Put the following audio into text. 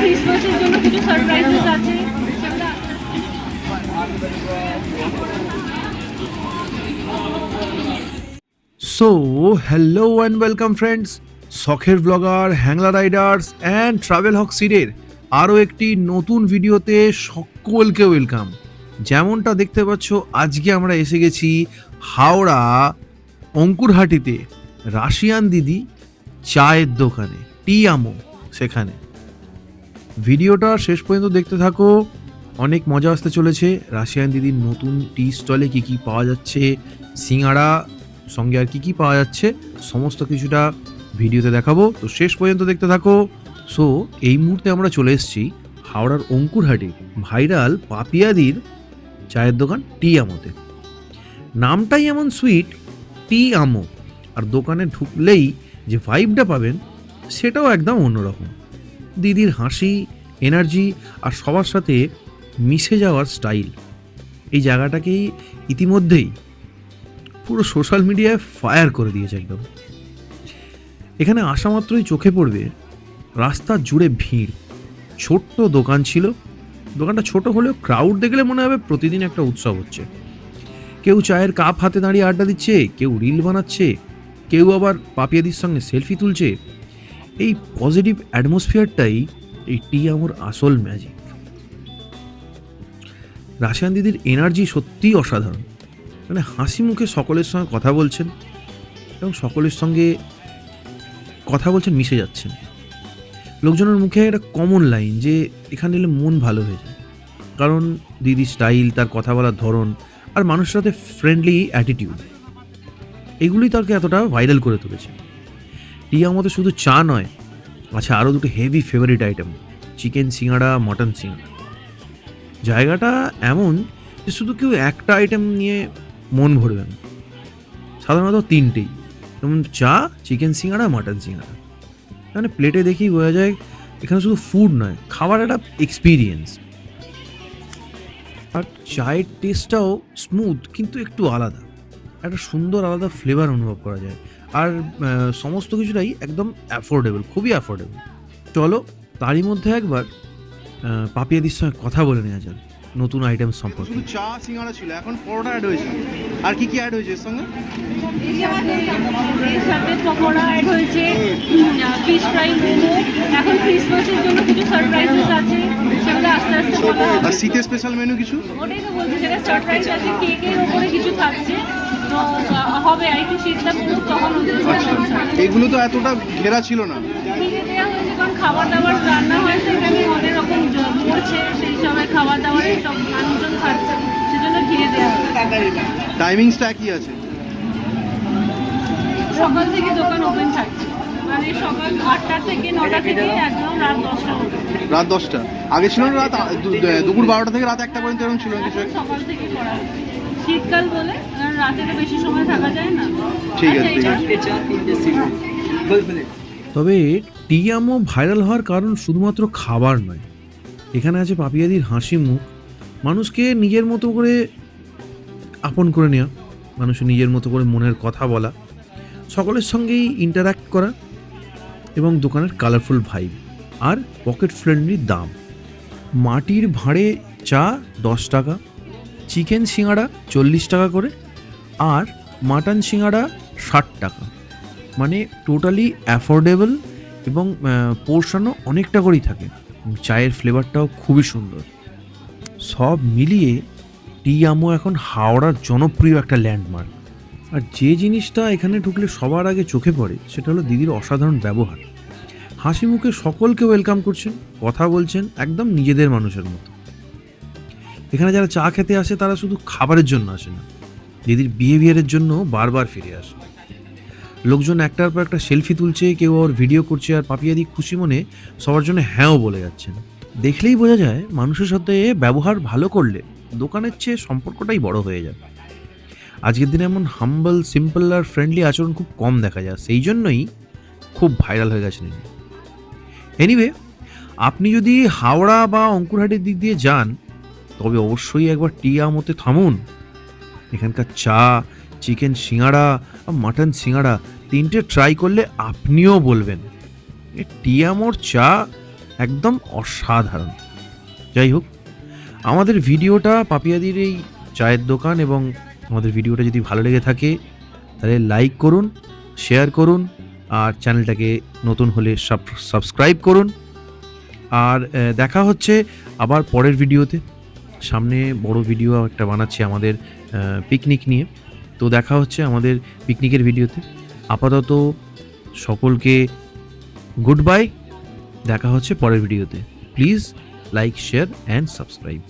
ক্রিসমাসের জন্য কিছু সারপ্রাইজেস আছে। So hello and welcome friends শখের blogger Hangla riders and travel হক সিডের আরও একটি নতুন ভিডিওতে সকলকে ওয়েলকাম যেমনটা দেখতে পাচ্ছ, আজকে আমরা এসে গেছি হাওড়া অঙ্কুরহাটিতে। রাশিয়ান দিদি চায়ের দোকানে টি আমো সেখানে। ভিডিওটা শেষ পর্যন্ত দেখতে থাকো। অনেক মজা আসতে চলেছে। রাশিয়ান দিদির নতুন টি স্টলে কী কী পাওয়া যাচ্ছে সিঙ্গাড়া সঙ্গে আর কী কী পাওয়া যাচ্ছে, সমস্ত কিছুটা ভিডিওতে দেখাবো। তো শেষ পর্যন্ত দেখতে থাকো। সো এই মুহূর্তে আমরা চলে এসেছি হাওড়ার অঙ্কুরহাটে ভাইরাল পাপিয়াদির চায়ের দোকান টি আমোতে। নামটাই এমন সুইট টি আমো। আর দোকানে ঢুকলেই যে ভাইবটা পাবেন সেটাও একদম অন্যরকম। দিদির হাসি এনার্জি আর সবার সাথে মিশে যাওয়ার স্টাইল এই জায়গাটাকেই ইতিমধ্যেই পুরো সোশ্যাল মিডিয়ায় ফায়ার করে দিয়েছে একদম। এখানে আসা মাত্রই চোখে পড়বে রাস্তা জুড়ে ভিড়। ছোট্ট দোকান ছিল। দোকানটা ছোট হলেও ক্রাউড দেখলে মনে হবে প্রতিদিন একটা উৎসব হচ্ছে। কেউ চায়ের কাপ হাতে দাঁড়িয়ে আড্ডা দিচ্ছে, কেউ রিল বানাচ্ছে, কেউ আবার পাপিয়াদির সঙ্গে সেলফি তুলছে। এই পজিটিভ অ্যাটমসফিয়ারটাই এই টি আমার আসল ম্যাজিক রাশিয়ান দিদির এনার্জি সত্যিই অসাধারণ। মানে হাসি মুখে সকলের সঙ্গে কথা বলছেন এবং সকলের সঙ্গে কথা বলছেন, মিশে যাচ্ছেন। লোকজনের মুখে একটা কমন লাইন যে এখানে এলে মন ভালো হয়ে যায়। কারণ দিদি স্টাইল তার কথা বলার ধরন আর মানুষের সাথে ফ্রেন্ডলি অ্যাটিটিউড এগুলোই তাকে এতটা ভাইরাল করে তুলেছে। টিয়া মতো শুধু চা নয় আচ্ছা আরও দুটো হেভি ফেভারিট আইটেম চিকেন সিঙ্গাড়া মটন সিঙ্গাড়া জায়গাটা এমন যে শুধু কেউ একটা আইটেম নিয়ে মন ভরবে না। সাধারণত তিনটেই, যেমন চা চিকেন সিঙ্গাড়া মাটন সিঙ্গাড়া মানে প্লেটে দেখি বোঝা যায় এখানে শুধু ফুড নয়, খাবার একটা এক্সপিরিয়েন্স আর চায়ের টেস্টটাও স্মুথ কিন্তু একটু আলাদা। একটা সুন্দর, আলাদা ফ্লেভার অনুভব করা যায়। আর সমস্ত কিছুটাই একদম অ্যাফোর্ডেবল খুবই অ্যাফোর্ডেবল চলো তারই মধ্যে একবার পাপিয়াদির সঙ্গে কথা বলে নেওয়া যাক নতুন আইটেম সম্পর্কে। শুধু চা সিঙ্গাড়া ছিল এখন পরোটা অ্যাড হয়েছে। আর কি কি অ্যাড হয়েছে এর সঙ্গে? এর সাথে পকোড়া অ্যাড হয়েছে ফিশ ফ্রাই মোমো। এখন ক্রিসমাসের জন্য কিছু সারপ্রাইজেস আছে সেগুলো আস্তে আস্তে বলা হবে। আর শীতের স্পেশাল মেনু কিছু? ওটাই তো বলছি যেটা সারপ্রাইজ আছে কেকের ওপরে কিছু থাকছে। হবে আর একটু শীতটা পড়ুক তখন আচ্ছা এগুলো তো এতটা ঘেরা ছিল না। কারণ খাবার দাবার রান্না হয়েছে এখানে অনেক রকম পড়ছে সেই সময় খাবার দাবারে সব মানুষজন খাচ্ছে সেজন্য ঘিরে দেওয়া টাইমিংসটা একই আছে। সকাল থেকে দোকান ওপেন থাকছে। মানে সকাল আটটা থেকে নটা থেকে একদম রাত দশটা রাত দশটা। আগে ছিল না রাত দুপুর বারোটা থেকে রাত একটা পর্যন্ত এরকম ছিল সকাল থেকে করা। শীতকাল বলে রাতে তো বেশি সময় থাকা যায় না? ঠিক আছে, আচ্ছা, তবে টিয়ামো ভাইরাল হওয়ার কারণ শুধুমাত্র খাবার নয়। এখানে আছে পাপিয়াদির হাসি মুখ। মানুষকে নিজের মতো করে আপন করে নেওয়া মানুষের নিজের মতো করে মনের কথা বলা। সকলের সঙ্গেই ইন্টারাক্ট করা। এবং দোকানের কালারফুল ভাইব আর পকেট ফ্রেন্ডলি দাম। মাটির ভাঁড়ে চা দশ টাকা। চিকেন সিঙ্গাড়া চল্লিশ টাকা করে। আর মাটন সিঙ্গাড়া ষাট টাকা। মানে টোটালি অ্যাফোর্ডেবল এবং পোর্শনও অনেকটা করেই থাকে। চায়ের ফ্লেভারটাও খুবই সুন্দর। সব মিলিয়ে টি আমো এখন হাওড়ার জনপ্রিয় একটা ল্যান্ডমার্ক আর যে জিনিসটা এখানে ঢুকলে সবার আগে চোখে পড়ে, সেটা হলো দিদির অসাধারণ ব্যবহার। হাসি মুখে সকলকে ওয়েলকাম করছেন, কথা বলছেন একদম নিজেদের মানুষের মতো। এখানে যারা চা খেতে আসে, তারা শুধু খাবারের জন্য আসে না। দিদির বিহেভিয়ারের জন্য বারবার ফিরে আসে। লোকজন একটার পর একটা সেলফি তুলছে, কেউ ওর ভিডিও করছে আর পাপিয়াদি খুশি মনে সবার জন্য হ্যাঁও বলে যাচ্ছেন। দেখলেই বোঝা যায় মানুষের সাথে ব্যবহার ভালো করলে দোকানের চেয়ে সম্পর্কটাই বড় হয়ে যাবে আজকের দিনে এমন হাম্বল সিম্পল আর ফ্রেন্ডলি আচরণ খুব কম দেখা যায়, সেই জন্যই খুব ভাইরাল হয়ে গেছেন ইনি। এনিওয়ে আপনি যদি হাওড়া বা অঙ্কুরহাটের দিক দিয়ে যান, তবে অবশ্যই একবার টিয়া মতে থামুন। এখানকার চা, চিকেন সিঙ্গাড়া আর মাটন সিঙ্গাড়া তিনটে ট্রাই করলে আপনিও বলবেন। টিয়ামোর চা একদম অসাধারণ। যাই হোক, আমাদের ভিডিওটা পাপিয়াদির এই চায়ের দোকান এবং আমাদের ভিডিওটা যদি ভালো লেগে থাকে, তাহলে লাইক করুন শেয়ার করুন, আর চ্যানেলটাকে নতুন হলে সাবস্ক্রাইব করুন। আর দেখা হচ্ছে আবার পরের ভিডিওতে। সামনে বড় ভিডিও একটা বানাচ্ছি আমাদের পিকনিক নিয়ে। তো দেখা হচ্ছে আমাদের পিকনিকের ভিডিওতে আপাতত সকলকে গুড বাই দেখা হচ্ছে পরের ভিডিওতে please like share and subscribe